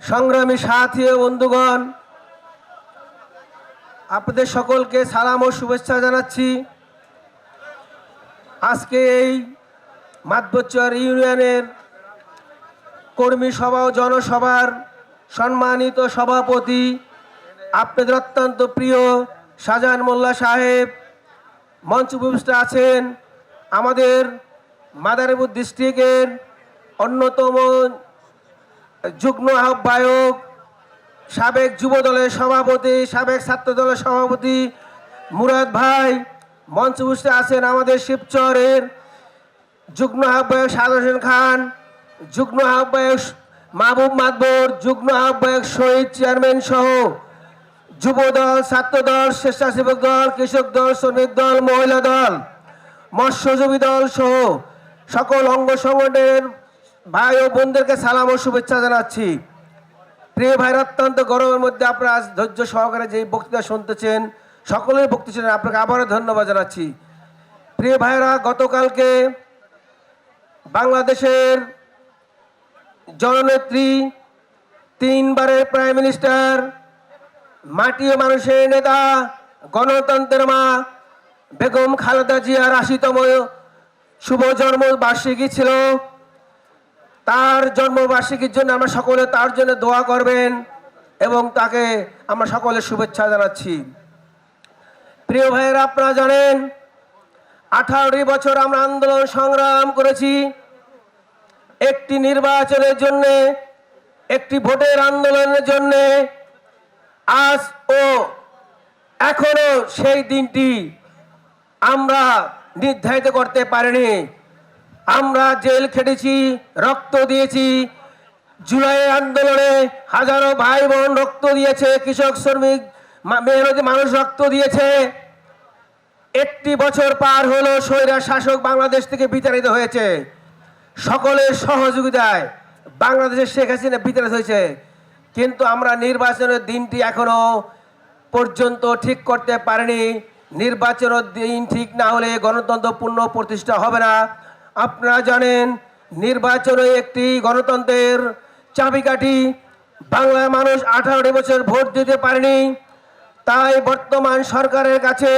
সংগ্রামী সাথী ও বন্ধুগণ, আপনাদের সকলকে সালাম ও শুভেচ্ছা জানাচ্ছি। আজকে এই মাতবচ্চর ইউনিয়নের কর্মী সভা ও জনসভার সম্মানিত সভাপতি আপনাদের অত্যন্ত প্রিয় শাহজাহান মোল্লা সাহেব, মঞ্চ উপবিষ্ট আছেন আমাদের মাদারীপুর ডিস্ট্রিক্টের অন্যতম যুগ্ম আহ্বায়ক, সাবেক যুব দলের সভাপতি, সাবেক ছাত্র দলের সভাপতি মুরাদ ভাই, মঞ্চ উপস্থিত আছেন আমাদের শিবচরের যুগ্ম আহ্বায়ক সাদ হোসেন খান, যুগ্ম আহ্বায়ক মাহবুব মাদবর, যুগ্ম আহ্বায়ক শহীদ চেয়ারম্যান সহ যুব দল ছাত্র দল স্বেচ্ছাসেবক দল, কৃষক দল, শ্রমিক দল, মহিলা দল, মৎস্যজীবী দল সহ সকল অঙ্গ সংগঠনের ভাই ও বোনদেরকে সালাম ও শুভেচ্ছা জানাচ্ছি। প্রিয় ভাইর অত্যন্ত গরমের মধ্যে আপনারা আজ ধৈর্য সহকারে যে বক্তৃতা শুনতেছেন, সকলের বক্তৃতা আপনাকে আবারও ধন্যবাদ জানাচ্ছি। প্রিয় ভাইরা গতকালকে বাংলাদেশের জননেত্রী, তিনবারের প্রাইম মিনিস্টার, মাটি ও মানুষের নেতা, গণতন্ত্রের মা, বেগম খালেদা জিয়ার আশিতম শুভ জন্ম বার্ষিকী ছিল। তার জন্মবার্ষিকীর জন্য আমরা সকলে তার জন্য দোয়া করবেন এবং তাকে আমরা সকলে শুভেচ্ছা জানাচ্ছি। প্রিয় ভাইয়েরা, আপনারা জানেন, আঠারোটি বছর আমরা আন্দোলন সংগ্রাম করেছি। একটি নির্বাচনের জন্য, একটি ভোটের আন্দোলনের জন্য। আজ ও এখনও সেই দিনটি আমরা নির্ধারিত করতে পারিনি। আমরা জেল খেটেছি, রক্ত দিয়েছি। জুলাই আন্দোলনে হাজারো ভাই বোন রক্ত দিয়েছে, কৃষক, শ্রমিক মেহনতি মানুষ রক্ত দিয়েছে। একটি বছর পার হলো স্বৈরা শাসক বাংলাদেশ থেকে বিতাড়িত হয়েছে। সকলের সহযোগিতায় বাংলাদেশের শেখ হাসিনা বিতাড়িত হয়েছে। কিন্তু আমরা নির্বাচনের দিনটি এখনও পর্যন্ত ঠিক করতে পারিনি। নির্বাচনের দিন ঠিক না হলে গণতন্ত্র পূর্ণ প্রতিষ্ঠা হবে না। আপনারা জানেন, নির্বাচনে একটি গণতন্ত্রের চাবিকাঠি। বাংলার মানুষ আঠারোটি বছর ভোট দিতে পারেনি। তাই বর্তমান সরকারের কাছে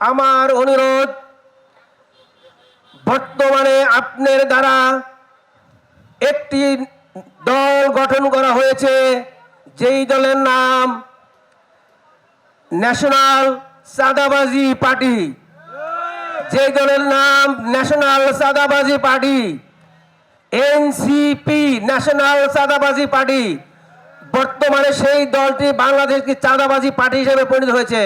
আমার অনুরোধ, বর্তমানে আপনার দ্বারা একটি দল গঠন করা হয়েছে, যেই দলের নাম ন্যাশনাল সাদাবাজি পার্টি। যে দলের নাম ন্যাশনাল সাদাবাজি পার্টি এনসিপি ন্যাশনাল সাদাবাজি পার্টি, বর্তমানে সেই দলটি বাংলাদেশকে চাঁদাবাজি পার্টি হিসেবে পরিণত হয়েছে।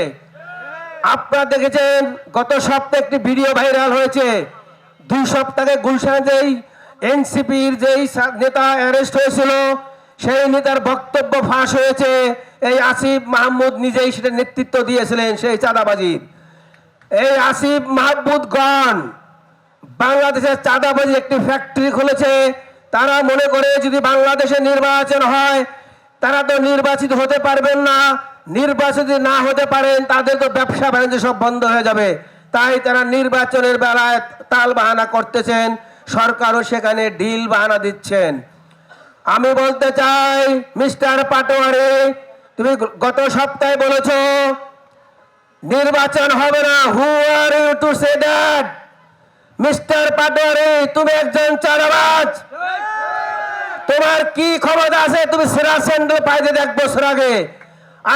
আপনারা দেখেছেন, গত সপ্তাহে একটি ভিডিও ভাইরাল হয়েছে। দুই সপ্তাহে গুলশানে যেই এনসিপির যেই নেতা অ্যারেস্ট হয়েছিল, সেই নেতার বক্তব্য ফাঁস হয়েছে। এই আসিফ মাহমুদ নিজেই সেটা নেতৃত্ব দিয়েছিলেন সেই চাঁদাবাজির। এই আসিফ মাহমুদগণ বাংলাদেশের চাঁদাবাজি একটি ফ্যাক্টরি খুলেছে। তারা মনে করে যদি বাংলাদেশে নির্বাচন হয়, তারা তো নির্বাচিত হতে পারবেন না। নির্বাচিত না হতে পারেন, তাদের তো ব্যবসা বাণিজ্য সব বন্ধ হয়ে যাবে। তাই তারা নির্বাচনের বেলায় তাল বাহানা করতেছেন, সরকারও সেখানে ডিল বাহানা দিচ্ছেন। আমি বলতে চাই, মিস্টার পাটোয়ারি, তুমি গত সপ্তাহে বলেছ নির্বাচন হবে না। Who are you to say that mister Patowari তুমি একজন চারাবাজ তোমার কি ক্ষমতা আছে? তুমি সেরা স্যান্ডেল পাইতে দেখ বছর আগে।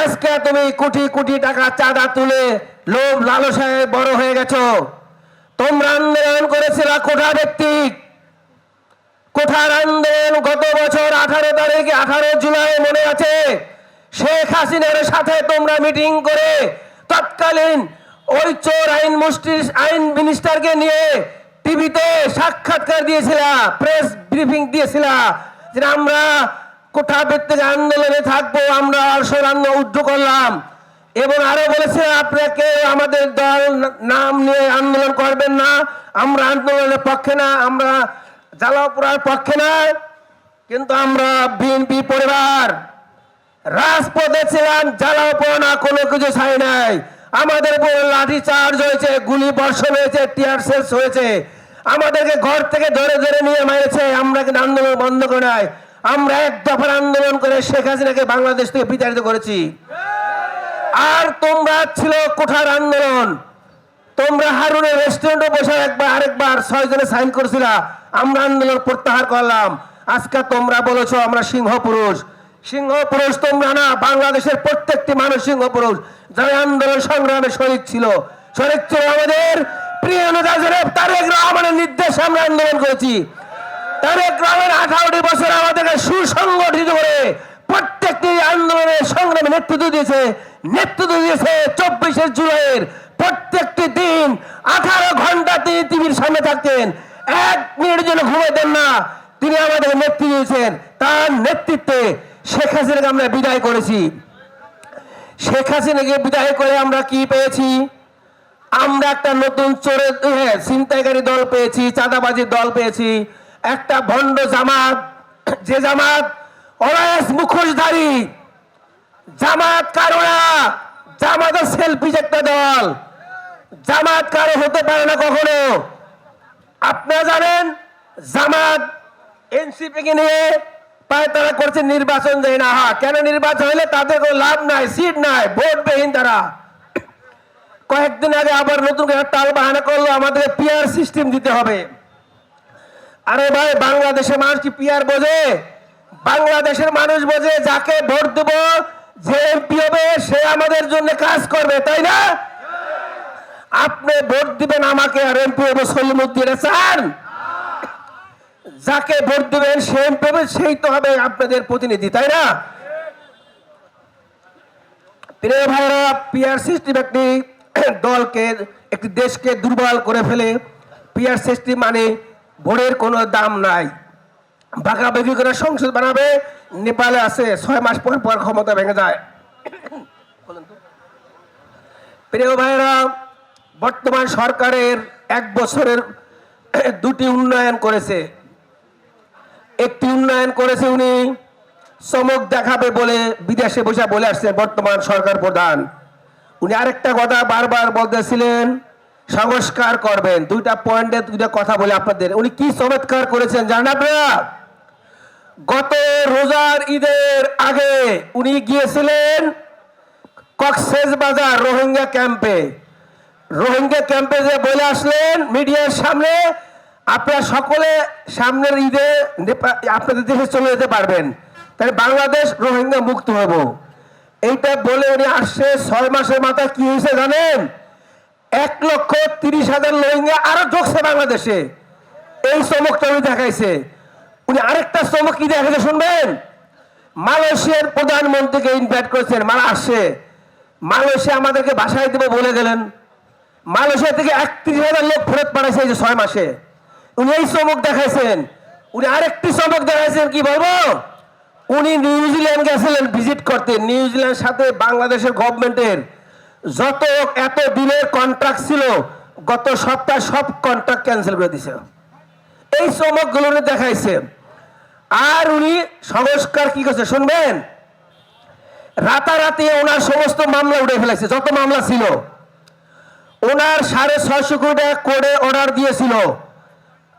আজকে তুমি কোটি কোটি টাকা চাঁদা তুলে লোভ লালসায় বড় হয়ে গেছো। তোমরা আন্দোলন করেছিল কোঠা ব্যক্তিক কোঠার আন্দোলন গত বছর আঠারো তারিখে, আঠারো জুলাই মনে আছে। শেখ হাসিনার সাথে তোমরা মিটিং করে তৎকালীন ওই চোর আইন মুষ্টি আইন মিনিস্টারকে নিয়ে টিভিতে সাক্ষাৎকার দিয়েছিলা, প্রেস ব্রিফিং দিয়েছিলা যে আমরা কোঠা ভিত্তিক আন্দোলনে থাকব, আমরা আসল আন্দোলন উদ্ধ করলাম। এবং আরও বলেছে, আপনাকে আমাদের দল নাম নিয়ে আন্দোলন করবেন না, আমরা আন্দোলনের পক্ষে না, আমরা জ্বালাপুরার পক্ষে না, কিন্তু আমরা বিএনপি পরিবার। রাজপথে ছিলাম, জ্বালাও না, কোনো কিছু ছাই নাই। আমাদের উপর লাঠি চার্জ হয়েছে, গুলি বর্ষণ হয়েছে, টিয়ার শেষ হয়েছে। আমাদেরকে ঘর থেকে ধরে ধরে নিয়ে মেরেছে, আমরা কিন্তু আন্দোলন বন্ধ করে নাই। আমরা এক দফার আন্দোলন করে শেখ হাসিনাকে বাংলাদেশ থেকে বিতাড়িত করেছি। আর তোমরা ছিল কোঠার আন্দোলন। তোমরা হারুনের রেস্টুরেন্টে বসে একবার, আরেকবার ছয় জনে সাইন করেছিলা। আমরা আন্দোলন প্রত্যাহার করলাম। আজকে তোমরা বলেছ, আমরা সিংহ পুরুষ সিংহ পুরুষ তোমরা না, বাংলাদেশের প্রত্যেকটি মানুষ সিংহ পুরুষ যারা আন্দোলন সংগ্রামে শরিক ছিল শরিক ছিল আমাদের প্রিয় আমরা আন্দোলন আঠারোটি বছর আমাদেরকে সুসংগঠিত করে প্রত্যেকটি আন্দোলনের সংগ্রামে নেতৃত্ব দিয়েছে। নেতৃত্ব দিয়েছে চব্বিশে প্রত্যেকটি দিন আঠারো ঘণ্টা তিনি টিভির সামনে থাকতেন। এক মিনিট জন্য ঘুমাইতেন না। তিনি আমাদের নেতৃত্ব দিয়েছেন। তার নেতৃত্বে শেখ হাসিনাকে আমরা বিদায় করেছি। শেখ হাসিনাকে বিদায় করে আমরা কি পেয়েছি? আমরা একটা নতুন চোরের হ্যাঁ ছিনতাইকারী দল পেয়েছি চাঁদাবাজির দল পেয়েছি, একটা ভণ্ড জামাত, যে জামাত অলায়াস মুখোশধারী, জামাত কারও না জামাত সেলফিজ একটা দল, জামাত কারও হতে পারে না কখনো। আপনারা জানেন, জামাত এনসিপি কে নিয়ে তারা করছে নির্বাচন দেয় না। হা কেন নির্বাচন হলে তাদের কোনো লাভ নাই, সিট নাই ভোট বেহীন তারা। কয়েকদিন আগে আবার নতুন করে টাল বাহানা করল আমাদের পিয়ার সিস্টেম দিতে হবে। আরে ভাই, বাংলাদেশের মানুষ কি পিআর বোঝে? বাংলাদেশের মানুষ বোঝে, যাকে ভোট দেব, যে এমপি হবে, সে আমাদের জন্য কাজ করবে, তাই না? আপনি ভোট দিবেন আমাকে আর এমপি হবে সলিমুদ্দিন চান যাকে ভোট দেবেন, সে এমপি হবে সেই তো হবে আপনাদের প্রতিনিধি, তাই না? প্রিয় ভাইরা পিআর সিস্টেম একটি দলকে, একটি দেশকে দুর্বল করে ফেলে, পিআর সিস্টেম মানে ভোটের কোনো দাম নাই। ভাগাভাগি করে সংসদ বানাবে, নেপালে আছে, ছয় মাস পর পর ক্ষমতা ভেঙে যায়। প্রিয় ভাইরা বর্তমান সরকারের এক বছরের দুটি উন্নয়ন করেছে। একটি উন্নয়ন করেছে উনি। চমক দেখাবে বলে বিদেশে বসে বলে আসছেন বর্তমান সরকার প্রধান। উনি আরেকটা কথা বারবার বলতেছিলেন, সংস্কার করবেন। দুইটা পয়েন্টে দুইটা কথা বলে আপনাদের। উনি কি চমৎকার করেছেন জানেন আপনারা? গত রোজার ঈদের আগে উনি গিয়েছিলেন কক্সেস বাজার রোহিঙ্গা ক্যাম্পে। রোহিঙ্গা ক্যাম্পে যে বলে আসলেন মিডিয়ার সামনে আপনারা সকলে সামনের ঈদে আপনাদের দেশে চলে যেতে পারবেন। তাই বাংলাদেশ রোহিঙ্গা মুক্ত হব। এইটা বলে উনি আসছে, ছয় মাসের মাথায় কি হয়েছে জানেন? এক লক্ষ তিরিশ হাজার রোহিঙ্গা আরও ঢুকছে বাংলাদেশে। এই চমকটা উনি দেখাইছে। উনি আরেকটা চমক কি দেখাইছে শুনবেন? মালয়েশিয়ার প্রধানমন্ত্রীকে ইনভাইট করেছেন, মালা আসছে। মালয়েশিয়া আমাদেরকে বাসায় দেবে বলে গেলেন। মালয়েশিয়া থেকে একত্রিশ হাজার লোক ফেরত পাঠাইছে এই যে ছয় মাসে। উনি এই চমক দেখাইছেন। উনি আরেকটি চমক দেখাইছেন কি বলব? উনি নিউজিল্যান্ড গেছিলেন ভিজিট করতে। নিউজিল্যান্ড সাথে বাংলাদেশের গভর্নমেন্টের যত এত দিনের কন্ট্রাক্ট ছিল, গত সপ্তাহে সব কন্ট্রাক্ট ক্যান্সেল করে দিছে। এই চমকগুলো উনি দেখাইছে আর উনি সংস্কার কি করছে শুনবেন? রাতারাতি ওনার সমস্ত মামলা উঠে ফেলেছে, যত মামলা ছিল। ওনার সাড়ে ছয়শো কোটি টাকা করে অর্ডার দিয়েছিল।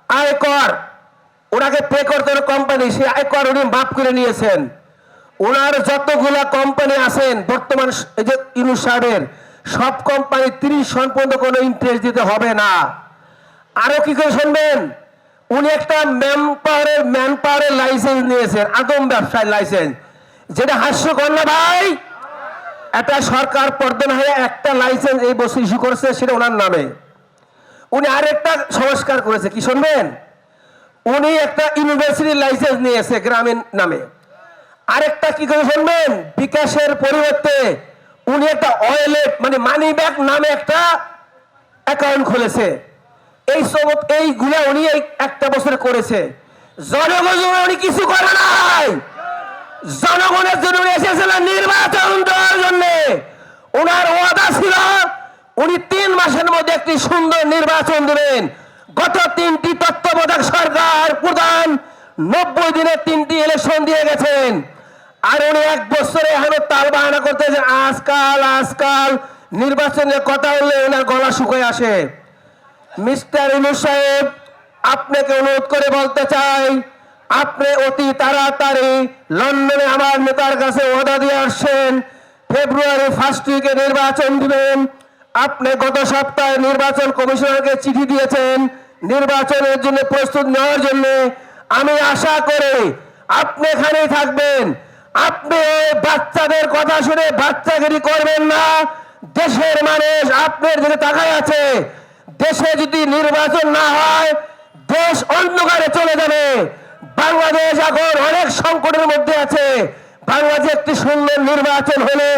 আয়কর ওনাকে পে করতে কোম্পানি সেই আয়কর উনি মাফ করে নিয়েছেন। ওনার যতগুলা কোম্পানি আছেন, বর্তমান এই যে ইউনুস সাহেবের, সব কোম্পানি তিরিশ পর্যন্ত কোনো ইন্টারেস্ট দিতে হবে না। আরও কি করে শুনবেন? উনি একটা ম্যান পাওয়ারের ম্যান পাওয়ারের লাইসেন্স নিয়েছেন, আদম ব্যবসায় লাইসেন্স যেটা হাস্যকর না ভাই? একটা সরকার পর্দন হয়ে একটা লাইসেন্স এই বছর ইস্যু করেছে, সেটা ওনার নামে। উনি আরেকটা সংস্কার করেছে, কি শুনবেন? উনি একটা ইউনিভার্সিটি লাইসেন্স নিয়েছে গ্রামীণ নামে। আরেকটা কি করে শুনবেন? বিকাশের পরিবর্তে উনি একটা ওয়েলেট মানে মানি ব্যাগ নামে একটা অ্যাকাউন্ট খুলেছে। এই সমত এইগুলা উনি এই একটা বছর করেছে। জনগণ উনি কিছু করে নাই। জনগণের জন্য এসেছিলেন নির্বাচন দেওয়ার জন্য। ওনার ওয়াদা ছিল উনি তিন মাসের মধ্যে একটি সুন্দর নির্বাচন দেবেন। গত তিনটি তত্ত্বাবধায়ক সরকার প্রধান নব্বই দিনে তিনটি ইলেকশন দিয়ে গেছেন। আর উনি এক বছরে এখনও তাল বাহানা করতেছেন আজকাল আজকাল নির্বাচনের কথা বললে ওনার গলা শুকিয়ে আসে। মিস্টার ইনু সাহেব, আপনাকে অনুরোধ করে বলতে চাই, আপনি অতি তাড়াতাড়ি লন্ডনে আমার নেতার কাছে ওয়াদা দিয়ে আসছেন। ফেব্রুয়ারি ফার্স্ট উইকে নির্বাচন দিবেন। আপনি গত সপ্তাহে নির্বাচন কমিশনারকে চিঠি দিয়েছেন। নির্বাচনের জন্য প্রস্তুত নেওয়ার জন্য। আমি আশা করি আপনি এখানেই থাকবেন। আপনি বাচ্চাদের কথা শুনে বাচ্চাগিরি করবেন না। দেশের মানুষ আপনার দিকে তাকায় আছে। দেশে যদি নির্বাচন না হয়, দেশ অন্ধকারে চলে যাবে। বাংলাদেশ এখন অনেক সংকটের মধ্যে আছে। বাংলাদেশ একটি সুন্দর নির্বাচন হলে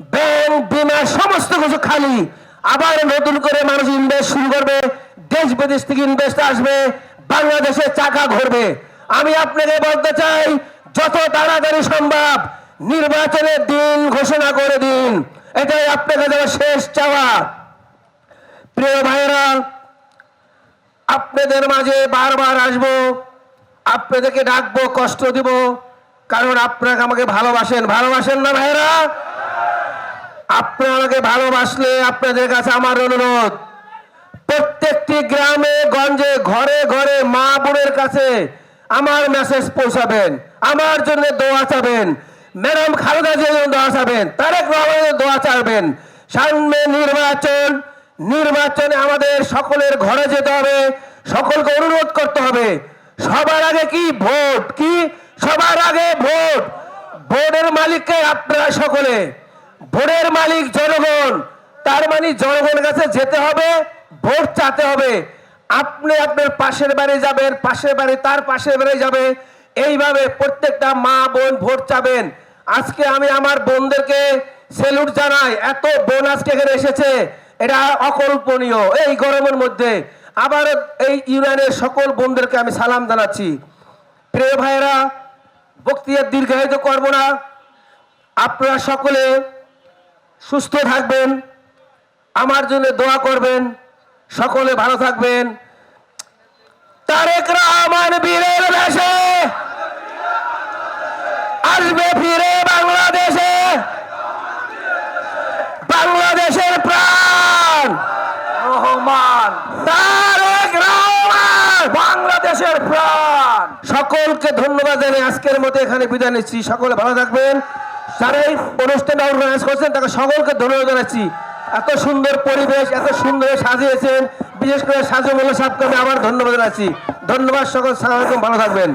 ব্যাংক, বিমা, সমস্ত কিছু খালি। আবার নতুন করে মানুষ ইনভেস্ট শুরু করবে। দেশ বিদেশ থেকে ইনভেস্ট আসবে। বাংলাদেশে চাকা ঘুরবে। আমি আপনাকে বলতে চাই, যত তাড়াতাড়ি সম্ভব নির্বাচনের দিন ঘোষণা করে দিন। এটাই আপনাকে দেওয়া শেষ চাওয়া। প্রিয় ভাইরা আপনাদের মাঝে বারবার আসব। আপনাদেরকে ডাকবো, কষ্ট দিব। কারণ আপনাকে আমাকে ভালোবাসেন। ভালোবাসেন না ভাইরা আপনি আমাকে ভালোবাসলে আপনাদের কাছে আমার অনুরোধ, প্রত্যেকটি গ্রামে, গঞ্জে, ঘরে ঘরে মা বোনের কাছে আমার মেসেজ পৌঁছাবেন, আমার জন্য দোয়া চাবেন। ম্যাডাম খালেদা জিয়ার দোয়া চাবেন, তারেক রহমানের দোয়া চাবেন। সামনে নির্বাচন, নির্বাচনে আমাদের সকলের ঘরে যেতে হবে, সকলকে অনুরোধ করতে হবে। সবার আগে কি? ভোট, কি? সবার আগে ভোট। ভোটের মালিককে আপনারা সকলে ভোটের মালিক জনগণ, তার মানে জনগণের কাছে যেতে হবে, ভোট চাতে হবে। আপনি আপনার পাশের বাড়ি যাবেন, পাশের বাড়ি তার পাশের বাড়ি যাবে। এইভাবে প্রত্যেকটা মা বোন ভোট চাবেন। আজকে আমি আমার বোনদেরকে সেলুট জানাই, এত বোন আজকে এখানে এসেছে, এটা অকল্পনীয় এই গরমের মধ্যে। আবার এই ইউনিয়নের সকল বোনদেরকে আমি সালাম জানাচ্ছি। প্রিয় ভাইয়েরা, বক্তৃতা দীর্ঘায়িত করব না। আপনারা সকলে সুস্থ থাকবেন আমার জন্য দোয়া করবেন সকলে ভালো থাকবেন। তারেক রহমান বীরের বেশে আসবে ফিরে বাংলাদেশে। বাংলাদেশের প্রাণ। রহমান। তারেক রহমান। বাংলাদেশের প্রাণ। সকলকে ধন্যবাদ জানিয়ে আজকের মতো এখানে বিদায় নিচ্ছি। সকলে ভালো থাকবেন। যারা এই অনুষ্ঠানটা অর্গানাইজ করছেন, তাকে সকলকে ধন্যবাদ জানাচ্ছি। এত সুন্দর পরিবেশ, এত সুন্দর সাজিয়েছেন। বিশেষ করে সাজু মোল্লা সাহেবকে আমি আবার ধন্যবাদ জানাচ্ছি। ধন্যবাদ সকল সালামালাইকুম ভালো থাকবেন।